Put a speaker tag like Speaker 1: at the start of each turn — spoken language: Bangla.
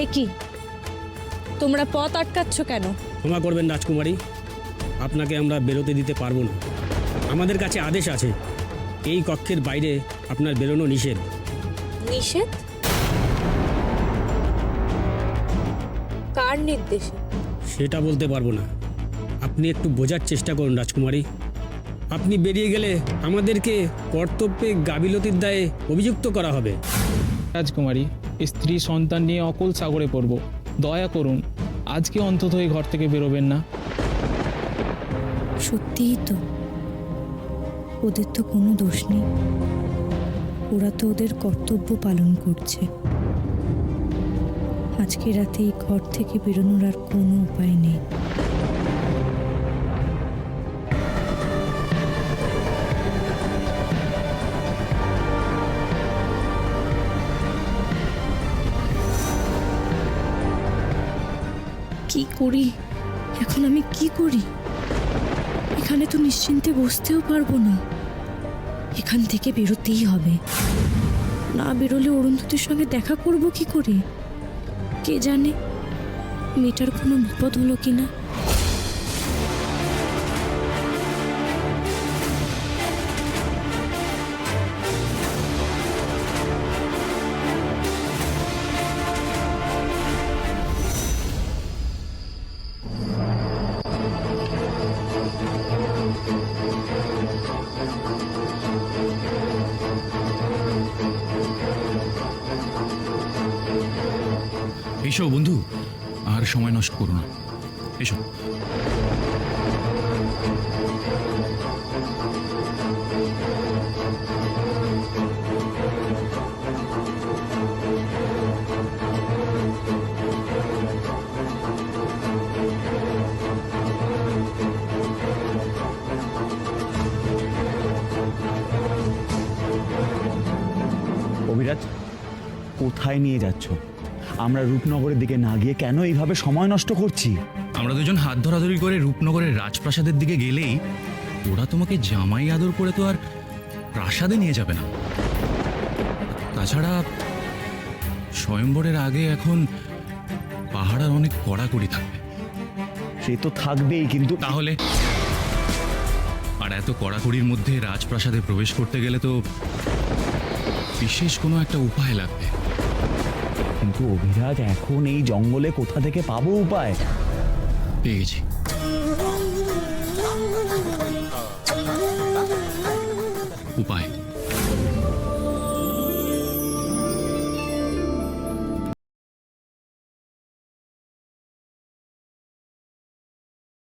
Speaker 1: এই কি? তোমরা পথ আটকাচ্ছ কেন?
Speaker 2: ক্ষমা করবেন রাজকুমারী আপনাকে আমরা বেরোতে দিতে পারব না। আমাদের কাছে আদেশ আছে এই কক্ষের বাইরে আপনার বেরোনো নিষেধ।
Speaker 1: নিষেধ? কার নির্দেশে?
Speaker 2: সেটা বলতে পারব না। আপনি একটু বোঝার চেষ্টা করুন রাজকুমারী। আপনি বেরিয়ে গেলে আমাদেরকে কর্তব্যে গাবিলতির দায়ে অভিযুক্ত করা হবে।
Speaker 3: রাজকুমারী স্ত্রী সন্তান নিয়ে অকুল সাগরে পড়ব। দয়া করুন, আজকে অন্তত এই ঘর থেকে বেরোবেন না।
Speaker 4: সত্যিই তো, ওদের তো কোনো দোষ নেই। ওরা তো ওদের কর্তব্য পালন করছে। আজকে রাতে এই ঘর থেকে বেরোনোর আর কোনো উপায় নেই। কি করি? এখন আমি কি করি? এখানে তো নিশ্চিন্তে বসতেও পারব না। এখান থেকে বেরোতেই হবে। না বেরোলে অরুন্ধতির সঙ্গে দেখা করব কি করে? কে জানে? মেয়েটার কোনো বিপদ হলো কিনা?
Speaker 5: এসো বন্ধু আর সময় নষ্ট করো না। এসো।
Speaker 6: কোথায় নিয়ে যাচ্ছ? আমরা রূপনগরের দিকে না গিয়ে কেন এইভাবে সময় নষ্ট করছি?
Speaker 5: আমরা দুজন হাত ধরাধরি করে রূপনগরের রাজপ্রাসাদের দিকে গেলেই ওরা তোমাকে জামাই আদর করে তো আর প্রাসাদে নিয়ে যাবে না। তাছাড়া স্বয়ম্বরের আগে এখন পাহাড়ার অনেক কড়াকড়ি থাকবে।
Speaker 6: সে তো থাকবেই কিন্তু
Speaker 5: তাহলে? আর এত কড়াকড়ির মধ্যে রাজপ্রাসাদে প্রবেশ করতে গেলে তো বিশেষ কোনো একটা উপায় লাগবে।
Speaker 6: কিন্তু অভিরাজ এখন এই জঙ্গলে কোথা থেকে পাবো উপায়?
Speaker 5: পেয়েছি। উপায়।